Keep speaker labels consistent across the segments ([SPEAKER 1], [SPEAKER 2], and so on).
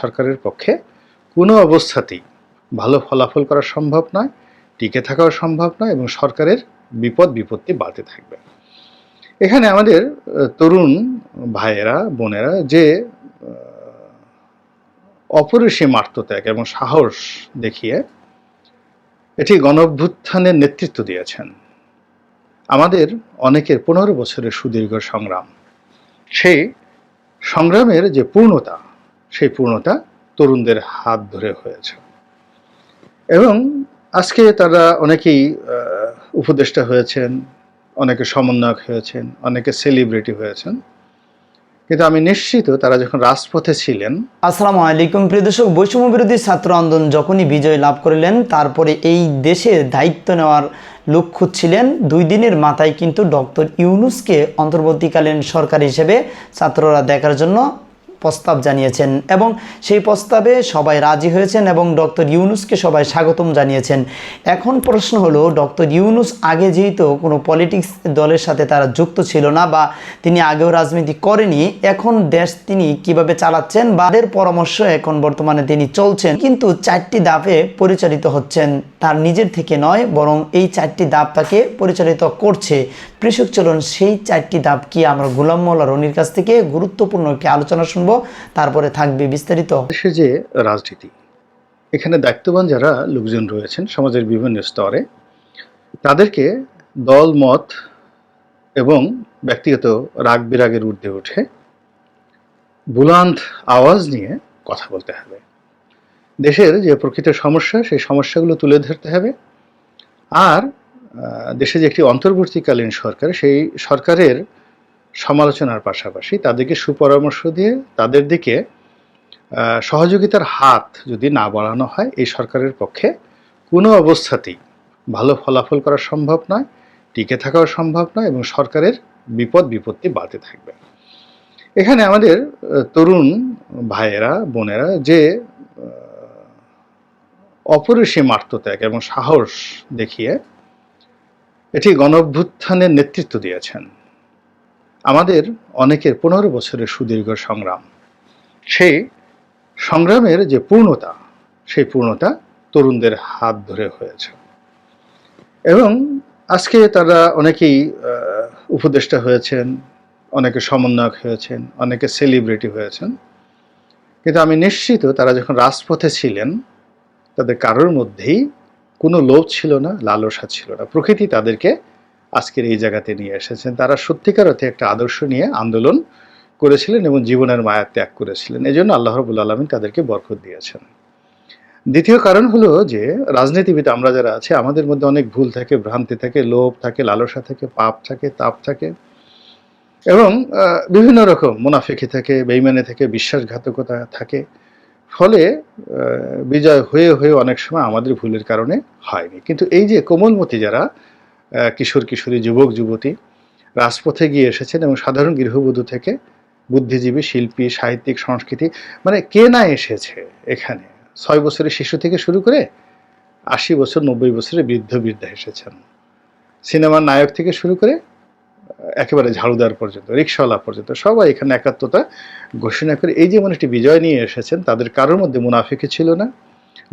[SPEAKER 1] সরকারের পক্ষে কোনো অবস্থাতেই ভালো ফলাফল করা সম্ভব নয়, টিকে থাকাও সম্ভব নয় এবং সরকারের বিপদ বিপত্তি বাড়তে থাকবে। এখানে আমাদের তরুণ ভাইয়েরা, বোনেরা যে অপরিসীম আত্মত্যাগ এবং সাহস দেখিয়ে এটি গণঅভ্যুত্থানের নেতৃত্ব দিয়েছেন। আমাদের অনেকের পনেরো বছরের সুদীর্ঘ সংগ্রাম। সেই সংগ্রামের যে পূর্ণতা সেই পূর্ণতা তরুণদের হাত ধরে হয়েছে। এবং আজকে তারা অনেকেই উপদেষ্টা হয়েছেন, অনেকে সমন্বয়ক হয়েছেন, অনেকে সেলিব্রিটি হয়েছেন। কিন্তু আমি নিশ্চিত তারা যখন রাজপথে ছিলেন,
[SPEAKER 2] আসসালামু আলাইকুম প্রিয় দর্শক, বৈষম্য বিরোধী ছাত্র আন্দোলন যখনই বিজয় লাভ করলেন, তারপরে এই দেশের দায়িত্ব নেওয়ার লক্ষ্য ছিলেন। দুই দিনের মাথায় কিন্তু ডক্টর ইউনুসকে অন্তর্বর্তীকালীন সরকার হিসেবে ছাত্ররা দেখার জন্য প্রস্তাব জানিয়েছেন এবং সেই প্রস্তাবে সবাই রাজি হয়েছেন এবং ডক্টর ইউনুসকে সবাই স্বাগতম জানিয়েছেন। এখন প্রশ্ন হলো, ডক্টর ইউনুস আগে যেহেতু কোনো পলিটিক্স দলের সাথে তারা যুক্ত ছিল না বা তিনি আগেও রাজনীতি করেনি, এখন দেশ তিনি কীভাবে চালাচ্ছেন বা তাদের পরামর্শ এখন বর্তমানে তিনি চলছেন, কিন্তু চারটি ধাপে পরিচালিত হচ্ছেন। তার নিজের থেকে নয়, বরং এই চারটি ধাপ তাকে পরিচালিত করছে। কৃষক চলন সেই চারটি ধাপ কি আমরা গোলাম মোল্লা রনির কাছ থেকে গুরুত্বপূর্ণ একটি আলোচনা শুনব, তারপরে থাকবে বিস্তারিত।
[SPEAKER 1] দেশে যে রাজনীতি, এখানে দায়িত্ববান যারা লোকজন রয়েছেন সমাজের বিভিন্ন স্তরে, তাদেরকে দল, মত এবং ব্যক্তিগত রাগ বিরাগের ঊর্ধ্বে উঠে বুলান্ত আওয়াজ নিয়ে কথা বলতে হবে। দেশের যে প্রকৃত সমস্যা, সেই সমস্যাগুলো তুলে ধরতে হবে। আর দেশে যে একটি অন্তর্বর্তীকালীন সরকার, সেই সরকারের সমালোচনার পাশাপাশি তাদেরকে সুপরামর্শ দিয়ে তাদের দিকে সহযোগিতার হাত যদি না বাড়ানো হয়, এই সরকারের পক্ষে কোনো অবস্থাতেই ভালো ফলাফল করা সম্ভব নয়, টিকে থাকাও সম্ভব নয় এবং সরকারের বিপদ, বিপত্তি বাড়তে থাকবে। এখানে আমাদের তরুণ ভাইয়েরা, বোনেরা যে অপরিসীম আত্মত্যাগ এবং সাহস দেখিয়ে এটি গণঅভ্যুত্থানের নেতৃত্ব দিয়েছেন। আমাদের অনেকের পনেরো বছরের সুদীর্ঘ সংগ্রাম। সেই সংগ্রামের যে পূর্ণতা, সেই পূর্ণতা তরুণদের হাত ধরে হয়েছে। এবং আজকে তারা অনেকেই উপদেষ্টা হয়েছেন, অনেকে সমন্বয়ক হয়েছেন, অনেকে সেলিব্রিটি হয়েছেন। কিন্তু আমি নিশ্চিত তারা যখন রাজপথে ছিলেন তাদের কারোর মধ্যেই কোনো লোভ ছিল না, লালসা ছিল না। প্রকৃতি তাদেরকে আজকের এই জায়গাতে নিয়ে এসেছেন। তারা সত্যিকার অর্থে একটা আদর্শ নিয়ে আন্দোলন করেছিলেন এবং জীবনের মায়া ত্যাগ করেছিলেন। এই জন্য আল্লাহ রবুল আলমিন তাদেরকে বরকত দিয়েছেন। দ্বিতীয় কারণ হলো যে, রাজনীতিবিদ আমরা যারা আছে, আমাদের মধ্যে অনেক ভুল থাকে, ভ্রান্তি থাকে, লোভ থাকে, লালসা থাকে, পাপ থাকে, তাপ থাকে এবং বিভিন্ন রকম মুনাফিকি থাকে বেইমানে থাকে, বিশ্বাসঘাতকতা থাকে। ফলে বিজয় হয়ে হয়ে অনেক সময় আমাদের ভুলের কারণে হয়নি। কিন্তু এই যে কোমলমতি যারা কিশোর, কিশোরী, যুবক, যুবতী, রাজপথে গিয়ে এসেছেন এবং সাধারণ গৃহবধূ থেকে বুদ্ধিজীবী, শিল্পী, সাহিত্যিক, সংস্কৃতি মানে কে না এসেছে এখানে? ছয় বছরের শিশু থেকে শুরু করে আশি বছর, নব্বই বছরের বৃদ্ধ, বৃদ্ধা এসেছেন। সিনেমার নায়ক থেকে শুরু করে একেবারে ঝাড়ুদার পর্যন্ত, রিক্সাওয়ালা পর্যন্ত, সবাই এখানে একাত্মতা ঘোষণা করে, এই যেমন একটি বিজয় নিয়ে এসেছেন, তাদের কারোর মধ্যে মুনাফিকি ছিল না,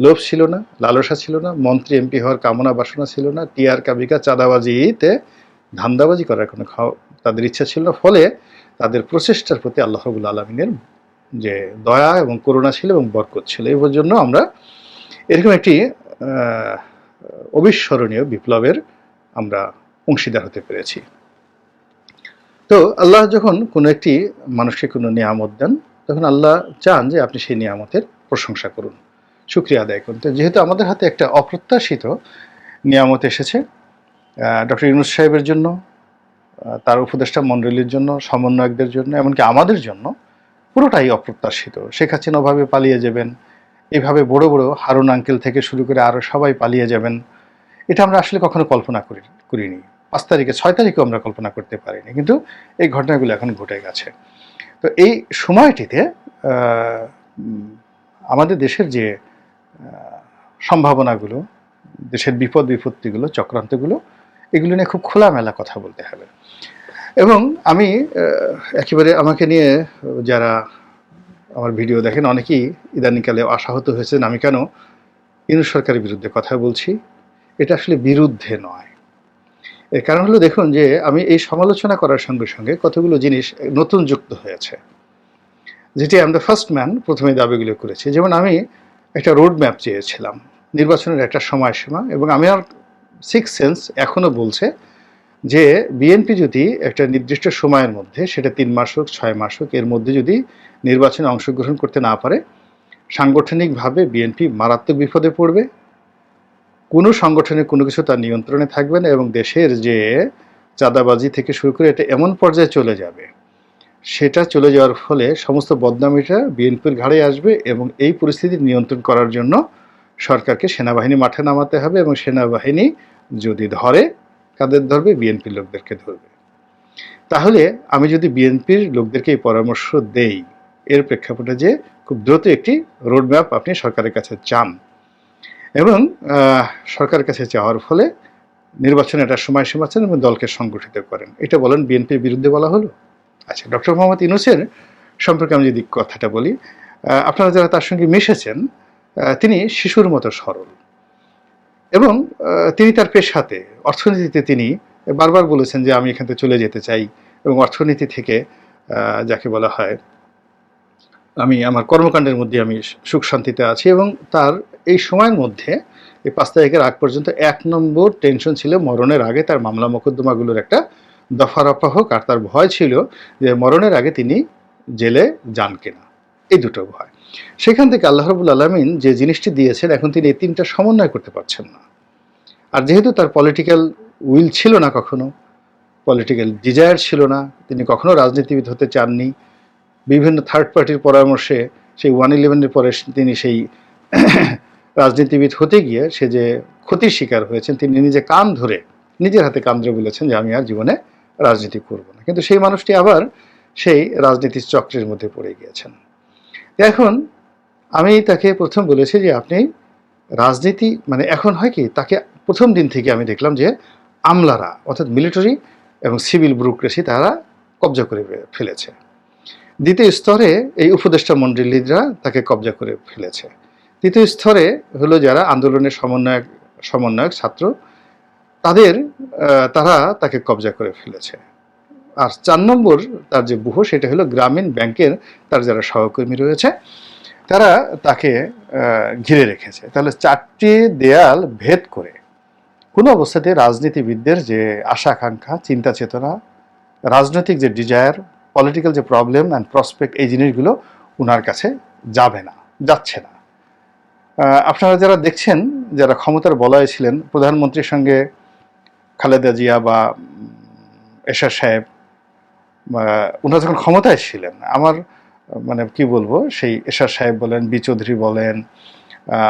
[SPEAKER 1] লোভ ছিল না, লালসা ছিল না, মন্ত্রী, এমপি হওয়ার কামনা বাসনা ছিল না, টিআর, কাবিকা চাঁদাবাজিতে ধান্দাবাজি করার কোনো তাদের ইচ্ছা ছিল না, ফলে তাদের প্রচেষ্টার প্রতি আল্লাহ রবুল আলমিনের যে দয়া এবং করুণা ছিল এবং বরকত ছিল, এই জন্য আমরা এরকম একটি অবিস্মরণীয় বিপ্লবের আমরা অংশীদার হতে পেরেছি। তো আল্লাহ যখন কোনো একটি মানুষকে কোনো নিয়ামত দেন, তখন আল্লাহ চান যে আপনি সেই নিয়ামতের প্রশংসা করুন। শুক্রিয়া আদায় করুন। তো যেহেতু আমাদের হাতে একটা অপ্রত্যাশিত নিয়ামত এসেছে ডক্টর ইউনুস সাহেবের জন্য তার উপদেষ্টা মণ্ডলীর জন্য, সমন্বয়কদের জন্য, এমনকি আমাদের জন্য পুরোটাই অপ্রত্যাশিত। শেখ হাসিনা ওভাবে পালিয়ে যাবেন, এভাবে বড় বড় হারুন আঙ্কেল থেকে শুরু করে আরও সবাই পালিয়ে যাবেন, এটা আমরা আসলে কখনো কল্পনা করি করিনি। পাঁচ তারিখে, ছয় তারিখেও আমরা কল্পনা করতে পারিনি, কিন্তু এই ঘটনাগুলো এখন ঘটে গেছে। তো এই সময়টিতে আমাদের দেশের যে সম্ভাবনাগুলো, দেশের বিপদ বিপত্তিগুলো, চক্রান্তগুলো, এগুলো নিয়ে খুব খোলামেলা কথা বলতে হবে। এবং আমি একেবারে আমাকে নিয়ে যারা আমার ভিডিও দেখেন, অনেকেই ইদানিংকালে আশাহত হয়েছেন আমি কেন ইউনুস সরকারের বিরুদ্ধে কথা বলছি। এটা আসলে বিরুদ্ধে নয়। কারণ হলো দেখুন যে আমি এই সমালোচনা করার সঙ্গে সঙ্গে কতগুলো জিনিস নতুন যুক্ত হয়েছে। যেটি আমরা ফার্স্ট ম্যান প্রথমে দাবিগুলো করেছি। যেমন আমি একটা রোড ম্যাপ চেয়েছিলাম, নির্বাচনের একটা সময়সীমা এবং আমি আর সিক্স সেন্স এখনও বলছে যে বিএনপি যদি একটা নির্দিষ্ট সময়ের মধ্যে, সেটা তিন মাস হোক, ছয় মাস হোক, এর মধ্যে যদি নির্বাচনে অংশগ্রহণ করতে না পারে, সাংগঠনিকভাবে বিএনপি মারাত্মক বিপদে পড়বে। কোনো সংগঠনের কোনো কিছু তার নিয়ন্ত্রণে থাকবে না এবং দেশের যে চাঁদাবাজি থেকে শুরু করে এটা এমন পর্যায়ে চলে যাবে, সেটা চলে যাওয়ার ফলে সমস্ত বদনামিটা বিএনপির ঘাড়ে আসবে এবং এই পরিস্থিতি নিয়ন্ত্রণ করার জন্য সরকারকে সেনাবাহিনী মাঠে নামাতে হবে এবং সেনাবাহিনী যদি ধরে, কাদের ধরবে? বিএনপির লোকদেরকে ধরবে। তাহলে আমি যদি বিএনপির লোকদেরকে এই পরামর্শ দেই, এর প্রেক্ষাপটে যে খুব দ্রুত একটি রোডম্যাপ আপনি সরকারের কাছে চান। এবং সরকারের কাছে চাওয়ার ফলে নির্বাচনে একটা সময়সীমা চান এবং দলকে সংগঠিত করেন। এটা বলেন বিএনপির বিরুদ্ধে বলা হলো। আচ্ছা ডক্টর মোহাম্মদ ইনুসের সম্পর্কে আমি যদি কথাটা বলি আপনারা যারা তার সঙ্গে মিশেছেন তিনি শিশুর মতো সরল। এবং তিনি তার পেশাতে অর্থনীতিতে তিনি বারবার বলেছেন যে আমি এখান থেকে চলে যেতে চাই এবং অর্থনীতি থেকে যাকে বলা হয়, আমি আমার কর্মকাণ্ডের মধ্যে আমি সুখ শান্তিতে আছি এবং তার এই সময়ের মধ্যে, এই পাঁচ তারিখের আগ পর্যন্ত এক নম্বর টেনশন ছিল মরণের আগে তার মামলা মোকদ্দমাগুলোর একটা দফা রফা হোক, আর তার ভয় ছিল যে মরণের আগে তিনি জেলে যান কিনা। এই দুটো ভয়। সেখান থেকে আল্লাহ রবুল আলমিন যে জিনিসটি দিয়েছেন, এখন তিনি এই তিনটা সমন্বয় করতে পারছেন না। আর যেহেতু তার পলিটিক্যাল উইল ছিল না কখনো পলিটিক্যাল ডিজায়ার ছিল না, তিনি কখনো রাজনীতিবিদ হতে চাননি, বিভিন্ন থার্ড পার্টির পরামর্শে, সেই ওয়ান ইলেভেনের পরে তিনি সেই রাজনীতিবিদ হতে গিয়ে সে যে ক্ষতির শিকার হয়েছেন, তিনি নিজে কান ধরে নিজের হাতে কান ধরে বলেছেন যে আমি আর জীবনে রাজনীতি করব না। কিন্তু সেই মানুষটি আবার সেই রাজনীতির চক্রের মধ্যে পড়ে গিয়েছেন। এখন আমি তাকে প্রথম বলেছি যে আপনি রাজনীতি মানে এখন হয় কি, তাকে প্রথম দিন থেকে আমি দেখলাম যে আমলারা, অর্থাৎ মিলিটারি এবং সিভিল ব্যুরোক্রেসি তারা কবজা করে ফেলেছে। দ্বিতীয় স্তরে এই উপদেষ্টা মণ্ডলীরা তাকে কবজা করে ফেলেছে। তৃতীয় স্তরে হলো যারা আন্দোলনের সমন্বয়ক সমন্বয়ক ছাত্র, তাদের তারা তাকে কবজা করে ফেলেছে। আর চার নম্বর তার যে বুহ, সেটা হলো গ্রামীণ ব্যাংকের তার যারা সহকর্মী রয়েছে, তারা তাকে ঘিরে রেখেছে। তাহলে চারটি দেয়াল ভেদ করে কোনো অবস্থাতে রাজনীতিবিদদের যে আশা, আকাঙ্ক্ষা, চিন্তা, চেতনা, রাজনৈতিক যে ডিজায়ার, পলিটিক্যাল যে প্রবলেম অ্যান্ড প্রসপেক্ট এই জিনিসগুলো ওনার কাছে যাবে না, যাচ্ছে না। আপনারা যারা দেখছেন যারা ক্ষমতার বলয়ে ছিলেন প্রধানমন্ত্রীর সঙ্গে খালেদা জিয়া বা এরশাদ সাহেব ওনারা যখন ক্ষমতায় ছিলেন আমার মানে কি বলব সেই এরশাদ সাহেব বলেন বি চৌধুরী বলেন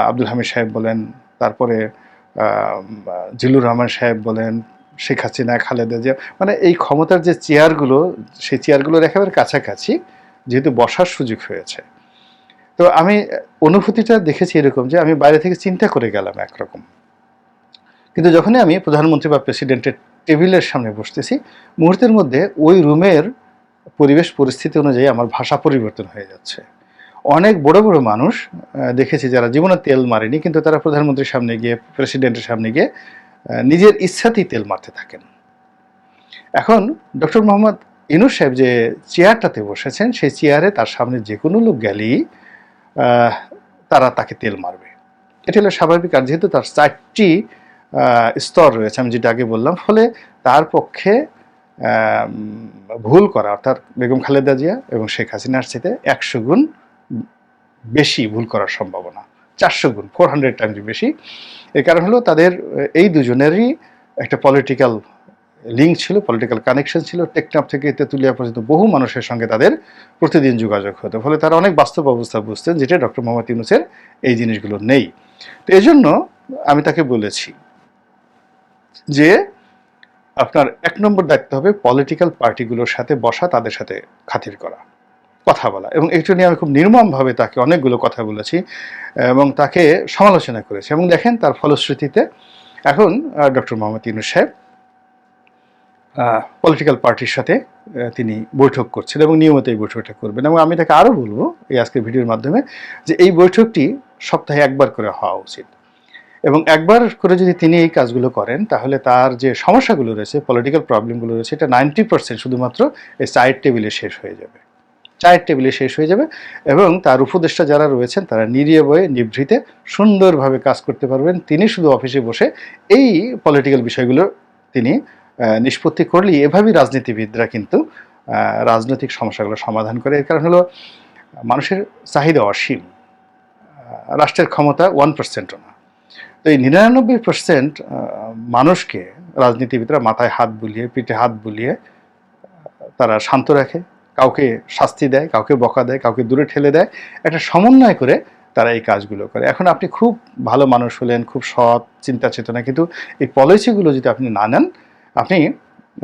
[SPEAKER 1] আব্দুল হামিদ সাহেব বলেন তারপরে আহ, জিল্লুর রহমান সাহেব বলেন শেখ হাসিনা খালেদা জিয়া মানে এই ক্ষমতার যে চেয়ারগুলো সেই চেয়ারগুলোর একেবারে কাছাকাছি যেহেতু বসার সুযোগ হয়েছে। তো আমি অনুভূতিটা দেখেছি এরকম যে আমি বাইরে থেকে চিন্তা করে গেলাম একরকম। কিন্তু যখনই আমি প্রধানমন্ত্রী বা প্রেসিডেন্টের টেবিলের সামনে বসতেছি, মুহূর্তের মধ্যে ওই রুমের পরিবেশ পরিস্থিতি অনুযায়ী আমার ভাষা পরিবর্তন হয়ে যাচ্ছে। অনেক বড় বড় মানুষ দেখেছি যারা জীবনে তেল মারেনি, কিন্তু তারা প্রধানমন্ত্রীর সামনে গিয়ে, প্রেসিডেন্টের সামনে গিয়ে নিজের ইচ্ছাতেই তেল মারতে থাকেন। এখন ডক্টর মোহাম্মদ ইনুস সাহেব যে চেয়ারটাতে বসেছেন, সেই চেয়ারে তার সামনে যে কোনো লোক গেলেই তারা তাকে তেল মারবে। এটা হলো স্বাভাবিক, আর যেহেতু তার চারটি স্তর রয়েছে, আমি যেটা আগে বললাম, ফলে তার পক্ষে ভুল করা, অর্থাৎ বেগম খালেদা জিয়া এবং শেখ হাসিনার সাথে একশো গুণ বেশি ভুল করার সম্ভাবনা, চারশো গুণ ফোর হান্ড্রেড টাইমস বেশি। এর কারণ হলো তাদের, এই দুজনেরই একটা পলিটিক্যাল লিঙ্ক ছিল পলিটিক্যাল কানেকশন ছিল টেকনাফ থেকে তেঁতুলিয়া পর্যন্ত বহু মানুষের সঙ্গে তাদের প্রতিদিন যোগাযোগ হতো। ফলে তারা অনেক বাস্তব অবস্থা বুঝতেন যেটা ডক্টর মোহাম্মদ ইউনুসের এই জিনিসগুলো নেই। তো এই জন্য আমি তাকে বলেছি যে আপনার এক নম্বর দায়িত্ব হবে পলিটিক্যাল পার্টিগুলোর সাথে বসা, তাদের সাথে খাতির করা, কথা বলা। এবং এটা নিয়ে আমি খুব নির্মমভাবে তাকে অনেকগুলো কথা বলেছি এবং তাকে সমালোচনা করেছি। এবং দেখেন তার ফলশ্রুতিতে এখন ডক্টর মোহাম্মদ ইউনুস সাহেব পলিটিক্যাল পার্টির সাথে তিনি বৈঠক করছেন এবং নিয়মিত এই বৈঠকটা করবেন। এবং আমি তাকে আরও বলব এই আজকের ভিডিওর মাধ্যমে যে এই বৈঠকটি সপ্তাহে একবার করে হওয়া উচিত। এবং একবার করে যদি তিনি এই কাজগুলো করেন, তাহলে তার যে সমস্যাগুলো রয়েছে পলিটিক্যাল প্রবলেমগুলো রয়েছে এটা নাইনটি পার্সেন্ট শুধুমাত্র এই চায়ের টেবিলে শেষ হয়ে যাবে। চায়ের টেবিলে শেষ হয়ে যাবে এবং তার উপদেষ্টা যারা রয়েছেন, তারা নিরিয়ে বয়ে, নিভৃতে সুন্দরভাবে কাজ করতে পারবেন। তিনি শুধু অফিসে বসে এই পলিটিক্যাল বিষয়গুলো তিনি নিষ্পত্তি করলেই এভাবেই রাজনীতিবিদরা কিন্তু রাজনৈতিক সমস্যাগুলো সমাধান করে। এর কারণ হলো, মানুষের চাহিদা অসীম। রাষ্ট্রের ক্ষমতা ওয়ান পার্সেন্টও না। তো এই নিরানব্বই পার্সেন্ট মানুষকে রাজনীতিবিদরা মাথায় হাত বুলিয়ে, পিঠে হাত বুলিয়ে তারা শান্ত রাখে, কাউকে শাস্তি দেয়, কাউকে বকা দেয়, কাউকে দূরে ঠেলে দেয়। একটা সমন্বয় করে তারা এই কাজগুলো করে। এখন আপনি খুব ভালো মানুষ হলেন, খুব সৎ চিন্তা চেতনা কিন্তু এই পলিসিগুলো যদি আপনি না নেন আপনি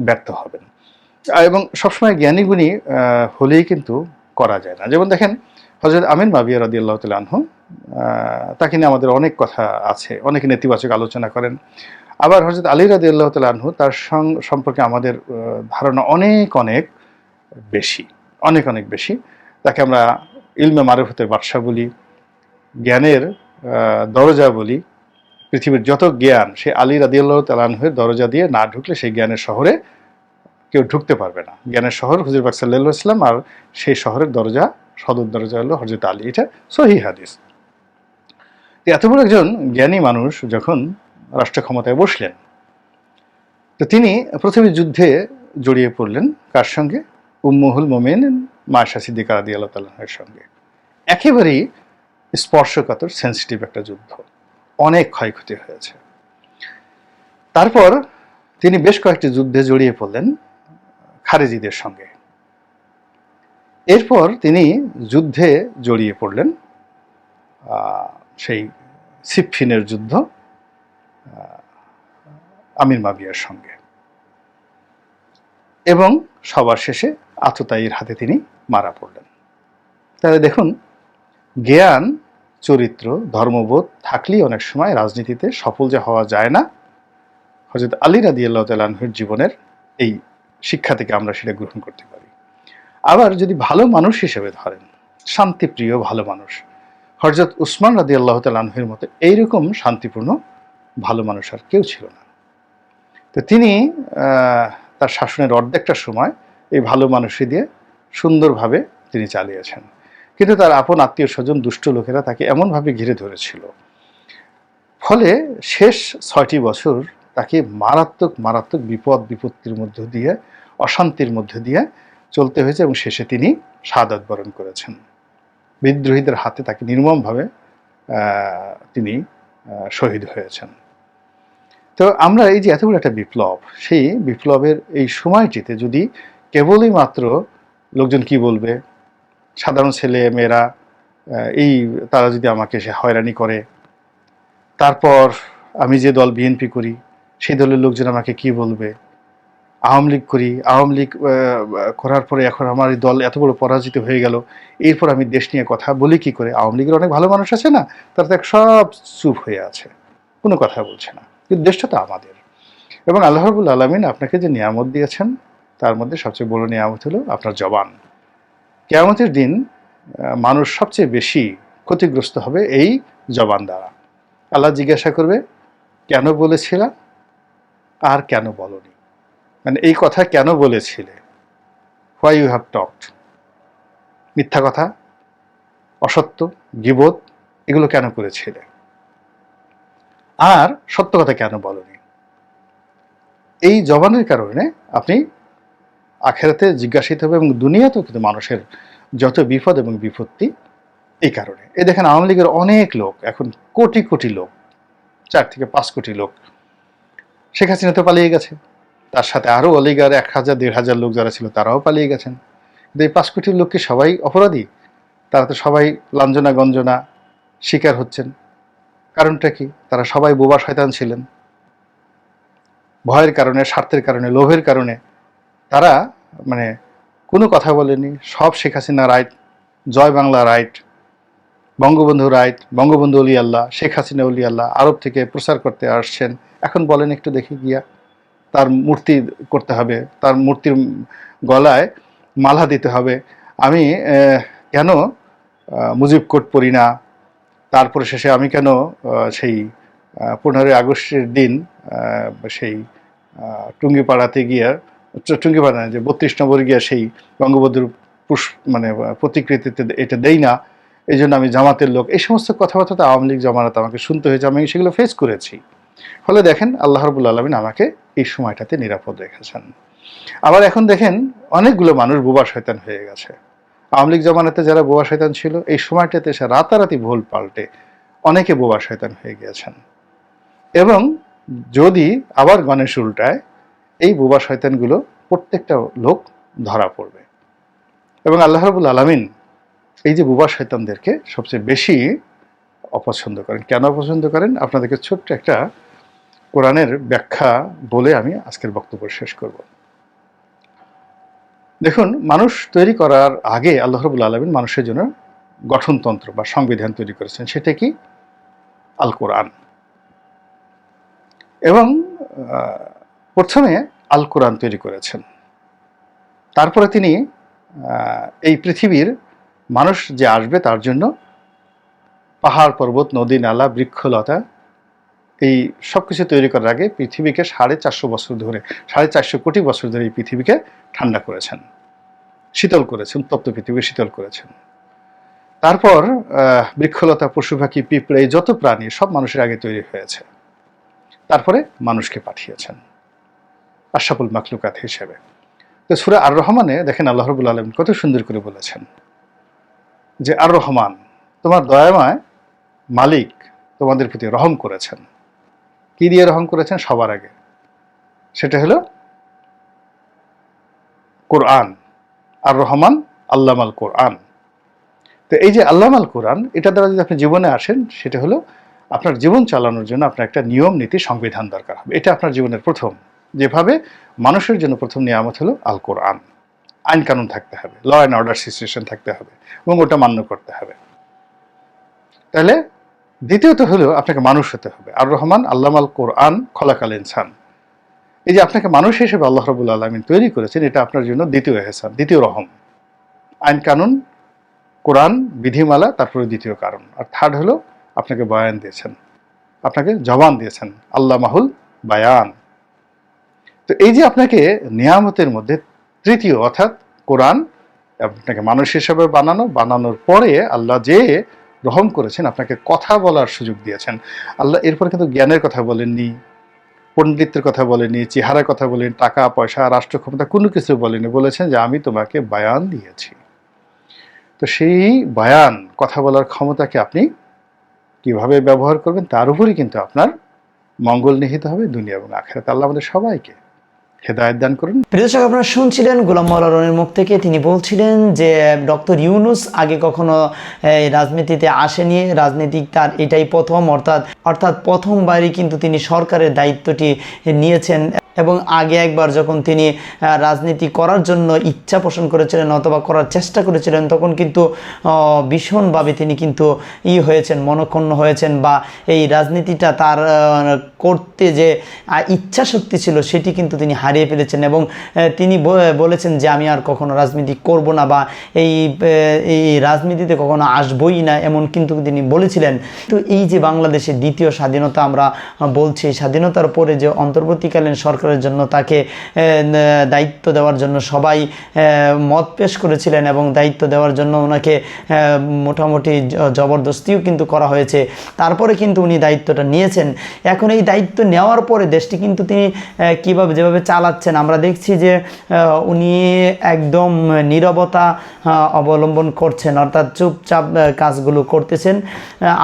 [SPEAKER 1] ব্যর্থ হবেন। এবং সবসময় জ্ঞানী গুণী হলেই কিন্তু করা যায় না। যেমন দেখেন হজরত আমিন মাবিয়া রদি আল্লাহ আনহু তাকে নিয়ে আমাদের অনেক কথা আছে, অনেক নেতিবাচক আলোচনা করেন। আবার হজরত আলী রাদি আল্লাহ আনহু, তার সম্পর্কে আমাদের ধারণা অনেক অনেক বেশি, অনেক অনেক বেশি। তাকে আমরা ইলমে মারুফতের বাদশাহ বলি, জ্ঞানের দরজা বলি পৃথিবীর যত জ্ঞান, সে আলী রাদিয়াল্লাহ তালানহের দরজা দিয়ে না ঢুকলে সেই জ্ঞানের শহরে কেউ ঢুকতে পারবে না। জ্ঞানের শহর হুজুর বাক সাল্লাহ ইসলাম আর সেই শহরের দরজা, সদর দরজা হলো হজরত আলী। এটা সহি হাদিস। এত বড় একজন জ্ঞানী মানুষ যখন রাষ্ট্র ক্ষমতায় বসলেন, তো তিনি প্রথমে যুদ্ধে জড়িয়ে পড়লেন কার সঙ্গে? উম্মুহুল মোমেন মায়শা সিদ্দিকা রাদি আল্লাহ তালের সঙ্গে। একেবারেই স্পর্শকাতর সেন্সিটিভ একটা যুদ্ধ। অনেক ক্ষয়ক্ষতি হয়েছে। তারপর তিনি বেশ কয়েকটি যুদ্ধে জড়িয়ে পড়লেন খারেজিদের সঙ্গে। এরপর তিনি যুদ্ধে জড়িয়ে পড়লেন সেই সিফিনের যুদ্ধ আমির মাবিয়ার সঙ্গে। এবং সবার শেষে আততায়ীর হাতে তিনি মারা পড়লেন। তাহলে দেখুন, জ্ঞান চরিত্র, ধর্মবোধ থাকলেই অনেক সময় রাজনীতিতে সফল যে হওয়া যায় না। হজরত আলী রাদি আল্লাহ তালাহের জীবনের এই শিক্ষা থেকে আমরা সেটা গ্রহণ করতে পারি। আবার যদি ভালো মানুষ হিসেবে ধরেন, শান্তিপ্রিয়, ভালো মানুষ হজরত উসমান রাদি আল্লাহ তালাহের মতো এইরকম শান্তিপূর্ণ, ভালো মানুষ আর কেউ ছিল না। তো তিনি তার শাসনের অর্ধেকটা সময় এই ভালো মানুষই দিয়ে সুন্দরভাবে তিনি চালিয়েছেন। কিন্তু তার আপন আত্মীয় স্বজন, দুষ্ট লোকেরা তাকে এমনভাবে ঘিরে ধরেছিল। ফলে শেষ ছয়টি বছর তাকে মারাত্মক মারাত্মক বিপদ, বিপত্তির মধ্য দিয়ে, অশান্তির মধ্য দিয়ে চলতে হয়েছে এবং শেষে তিনি শাহাদাত বরণ করেছেন। বিদ্রোহীদের হাতে তাকে নির্মমভাবে তিনি শহীদ হয়েছেন। তো আমরা এই যে এত বড় একটা বিপ্লব, সেই বিপ্লবের এই সময়টিতে যদি কেবলই মাত্র লোকজন কি বলবে সাধারণ ছেলে, মেয়েরা এই তারা যদি আমাকে সে হয়রানি করে। তারপর আমি যে দল বিএনপি করি, সেই দলের লোকজন আমাকে কি বলবে? আওয়ামী লীগ করি, আওয়ামী লীগ করার পরে এখন আমার এই দল এত বড় পরাজিত হয়ে গেল। এরপর আমি দেশ নিয়ে কথা বলি কি করে? আওয়ামী লীগের অনেক ভালো মানুষ আছে না? তারা তো সব চুপ হয়ে আছে, কোনো কথা বলছে না। কিন্তু দেশটা তো আমাদের। এবং আল্লাহ রবুল আলমিন আপনাকে যে নিয়ামত দিয়েছেন, তার মধ্যে সবচেয়ে বড় নিয়ামত হলো আপনার জবান। কেয়ামতের দিন মানুষ সবচেয়ে বেশি ক্ষতিগ্রস্ত হবে এই জবান দ্বারা। আল্লাহ জিজ্ঞাসা করবে, কেন বলেছিলা? আর কেন বলনি? মানে এই কথা কেন বলেছিলে? হোয়াই ইউ হ্যাভ টকড মিথ্যা কথা, অসত্য গিবোধ এগুলো কেন করেছিলে? আর সত্য কথা কেন বলনি? এই জবানের কারণে আপনি আখেরাতে জিজ্ঞাসিত হবে এবং দুনিয়াতেও কিন্তু মানুষের যত বিপদ এবং বিপত্তি, এই কারণে। এই দেখেন, আওয়ামী লীগের অনেক লোক, এখন কোটি কোটি লোক, চার থেকে পাঁচ কোটি লোক, শেখ হাসিনা তো পালিয়ে গেছে। তার সাথে আরও অলিগার এক হাজার, দেড় হাজার লোক যারা ছিল, তারাও পালিয়ে গেছেন। কিন্তু এই পাঁচ কোটি লোক কি সবাই অপরাধী? তারা তো সবাই লাঞ্জনা গঞ্জনা শিকার হচ্ছেন। কারণটা কি? তারা সবাই বোবা শয়তান ছিলেন। ভয়ের কারণে, স্বার্থের কারণে, লোভের কারণে তারা মানে কোনো কথা বলেনি। সব শেখ হাসিনা রাইট, জয় বাংলা রাইট, বঙ্গবন্ধু রাইট, বঙ্গবন্ধু অলি আল্লাহ, শেখ হাসিনা অলি আল্লাহ আরব থেকে প্রচার করতে আসছেন। এখন বলেন একটু দেখি গিয়া, তার মূর্তি করতে হবে, তার মূর্তির গলায় মালা দিতে হবে। আমি কেন মুজিব কোট পরি না? তারপরে শেষে আমি কেন সেই পনেরোই আগস্টের দিন সেই টুঙ্গিপাড়াতে গিয়ে টুঙ্গিপাড়া না, যে বত্রিশ নম্বরে গিয়ে সেই বঙ্গবন্ধুর পুষ মানে প্রতিকৃতিতে এটা দেই না। এই জন্য আমি জামাতের লোক এই সমস্ত কথাবার্তা তো আওয়ামী লীগ জামানত আমাকে শুনতে হয়েছে আমি সেগুলো ফেস করেছি। ফলে দেখেন আল্লাহ রবুল আলমিন আমাকে এই সময়টাতে নিরাপদ রেখেছেন। আবার এখন দেখেন অনেকগুলো মানুষ বোবা শয়তান হয়ে গেছে। আওয়ামী লীগ জামানাতে যারা বোবা শয়তান ছিল এই সময়টাতে এসে রাতারাতি ভুল পাল্টে অনেকে বোবা শয়তান হয়ে গিয়েছেন। এবং যদি আবার গণেশ উল্টায় এই বোবা শয়তানগুলো প্রত্যেকটা লোক ধরা পড়বে। এবং আল্লাহ রবুল আলমিন এই যে বোবা শয়তানদেরকে সবচেয়ে বেশি অপছন্দ করেন। কেন অপছন্দ করেন? আপনাদেরকে ছোট্ট একটা কোরআনের ব্যাখ্যা বলে আমি আজকের বক্তব্য শেষ করব। দেখুন, মানুষ তৈরি করার আগে আল্লাহ রবুল আলমিন মানুষের জন্য গঠনতন্ত্র বা সংবিধান তৈরি করেছেন। সেটা কি? আল কোরআন এবং প্রথমে আল কোরআন তৈরি করেছেন। তারপরে তিনি এই পৃথিবীর মানুষ যে আসবে তার জন্য পাহাড়, পর্বত, নদী, নালা, বৃক্ষলতা, এই সব কিছু তৈরি করার আগে পৃথিবীকে সাড়ে চারশো বছর ধরে, সাড়ে চারশো কোটি বছর ধরে এই পৃথিবীকে ঠান্ডা করেছেন। শীতল করেছেন উত্তপ্ত পৃথিবী শীতল করেছেন। তারপর বৃক্ষলতা পশু পাখি পিঁপড়ে যত প্রাণী সব মানুষের আগে তৈরি হয়েছে। তারপরে মানুষকে পাঠিয়েছেন। আশাফুল মাকলুকাত হিসেবে। তো সুরা আর রহমানে দেখেন আল্লাহ রবুল আলম কত সুন্দর করে বলেছেন যে আর রহমান তোমার দয়াময় মালিক তোমাদের প্রতি রহম করেছেন। কি দিয়ে রহম করেছেন? সবার আগে। সেটা হলো কোরআন। আর রহমান আল্লামাল কোরআন। তো এই যে আল্লামাল কোরআন, এটা দ্বারা যদি আপনি জীবনে আসেন, সেটা হলো আপনার জীবন চালানোর জন্য আপনার একটা নিয়ম, নীতি, সংবিধান দরকার হবে। এটা আপনার জীবনের প্রথম যেভাবে মানুষের জন্য প্রথম নিয়ামত হলো আল কোরআন আইন কানুন থাকতে হবে ল অ্যান্ড অর্ডার সিচুয়েশন থাকতে হবে এবং ওটা মান্য করতে হবে। তাহলে দ্বিতীয়ত হলো আপনাকে মানুষ হতে হবে। আর রহমান আল্লামাল কোরআন খলাকাল ইনসান। এই যে আপনাকে মানুষ হিসেবে আল্লাহ রবুল আলমিন তৈরি করেছেন, এটা আপনার জন্য দ্বিতীয় এহসান, দ্বিতীয় রহম। আইন কানুন, কোরআন, বিধিমালা, তারপরে দ্বিতীয় কারণ। আর থার্ড হলো, আপনাকে বয়ান দিয়েছেন। আপনাকে জবান দিয়েছেন। আল্লাহ মাহুল বায়ান। তো এই যে আপনাকে নিয়ামতের মধ্যে তৃতীয়, অর্থাৎ কোরআন আপনাকে মানুষ হিসেবে বানানো, বানানোর পরে আল্লাহ যে রহম করেছেন, আপনাকে কথা বলার সুযোগ দিয়েছেন। আল্লাহ এরপর কিন্তু জ্ঞানের কথা বলেননি, পণ্ডিতের কথা বলেনি চেহারার কথা বলেন টাকা, পয়সা, রাষ্ট্র ক্ষমতা, কোনো কিছু বলেনি বলেছেন যে, আমি তোমাকে বায়ান দিয়েছি। তো সেই বায়ান, কথা বলার ক্ষমতাকে আপনি কীভাবে ব্যবহার করবেন, তার উপরই কিন্তু আপনার মঙ্গল নিহিত হবে, দুনিয়া এবং আখেরাত। আল্লাহ আমাদের সবাইকে হেদায়ত দান করুন।
[SPEAKER 2] প্রিয় দর্শক, আপনারা শুনছিলেন গোলাম মাওলা রনির মুখ থেকে। তিনি বলছিলেন যে, ডক্টর ইউনুস আগে কখনো রাজনীতিতে আসেনি। রাজনীতিক তার এটাই প্রথম, অর্থাৎ অর্থাৎ প্রথমবারই কিন্তু তিনি সরকারের দায়িত্বটি নিয়েছেন এবং আগে একবার যখন তিনি রাজনীতি করার জন্য ইচ্ছা পোষণ করেছিলেন অথবা করার চেষ্টা করেছিলেন, তখন কিন্তু ভীষণভাবে তিনি কিন্তু ই হয়েছেন, মনক্ষুণ্ণ হয়েছেন বা এই রাজনীতিটা তার করতে যে ইচ্ছা শক্তি ছিল সেটি কিন্তু তিনি হারিয়ে ফেলেছেন এবং তিনি বলেছেন যে, আমি আর কখনো রাজনীতি করব না বা এই এই রাজনীতিতে কখনো আসবই না। এমন কিন্তু তিনি বলেছিলেন। তো এই যে বাংলাদেশের দ্বিতীয় স্বাধীনতা আমরা বলছি স্বাধীনতার পরে যে অন্তর্বর্তীকালীন সরকারের জন্য তাকে দায়িত্ব দেওয়ার জন্য সবাই মত পেশ করেছিলেন এবং দায়িত্ব দেওয়ার জন্য ওনাকে মোটামুটি জবরদস্তিও কিন্তু করা হয়েছে। তারপরে কিন্তু উনি দায়িত্বটা নিয়েছেন। এখন এই দায়িত্ব নেওয়ার পরে দেশটি কিন্তু তিনি কীভাবে যেভাবে চালাচ্ছেন, আমরা দেখছি যে উনি একদম নীরবতা অবলম্বন করছেন, অর্থাৎ চুপচাপ কাজগুলো করতেছেন।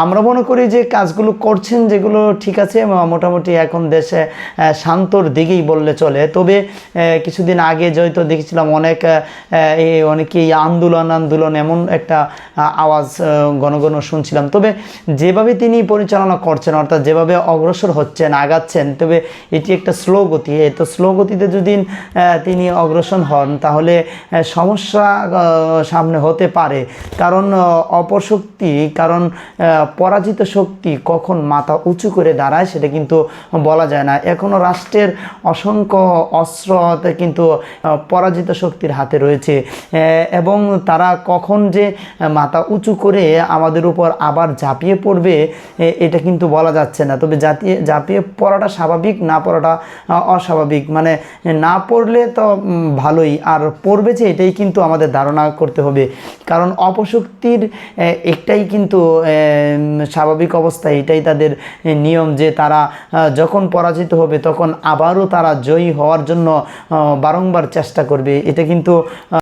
[SPEAKER 2] আমরা মনে করি যে কাজগুলো করছেন, যেগুলো ঠিক আছে মোটামুটি এখন দেশে শান্তর দিকেই বললে চলে। তবে কিছুদিন আগে হয়তো দেখেছিলাম অনেক অনেকেই আন্দোলন আন্দোলন এমন একটা আওয়াজ ঘন শুনছিলাম। তবে যেভাবে তিনি পরিচালনা করছেন, অর্থাৎ যেভাবে অগ্রসর হচ্ছেন করছেন, আগাচ্ছেন, তবে এটি একটা স্লো গতি। তো স্লো গতিতে যদি তিনি অগ্রসর হন, তাহলে সমস্যা সামনে হতে পারে। কারণ অপশক্তি কারণ পরাজিত শক্তি কখন মাথা উঁচু করে দাঁড়ায়, সেটা কিন্তু বলা যায় না। এখনও রাষ্ট্রের অসংখ্য অস্ত্র কিন্তু পরাজিত শক্তির হাতে রয়েছে। এবং তারা কখন যে মাথা উঁচু করে আমাদের উপর আবার ঝাঁপিয়ে পড়বে এটা কিন্তু বলা যাচ্ছে না। তবে জাতিয়ে ঝাঁপিয়ে পড়াটা স্বাভাবিক, না পড়াটা অস্বাভাবিক। মানে না পড়লে তো ভালোই। আর পড়বে যে, এটাই কিন্তু আমাদের ধারণা করতে হবে। কারণ অপশক্তির একটাই কিন্তু স্বাভাবিক অবস্থা, এটাই তাদের নিয়ম যে তারা যখন পরাজিত হবে, তখন আবারও তারা জয়ী হওয়ার জন্য বারংবার চেষ্টা করবে। এটা কিন্তু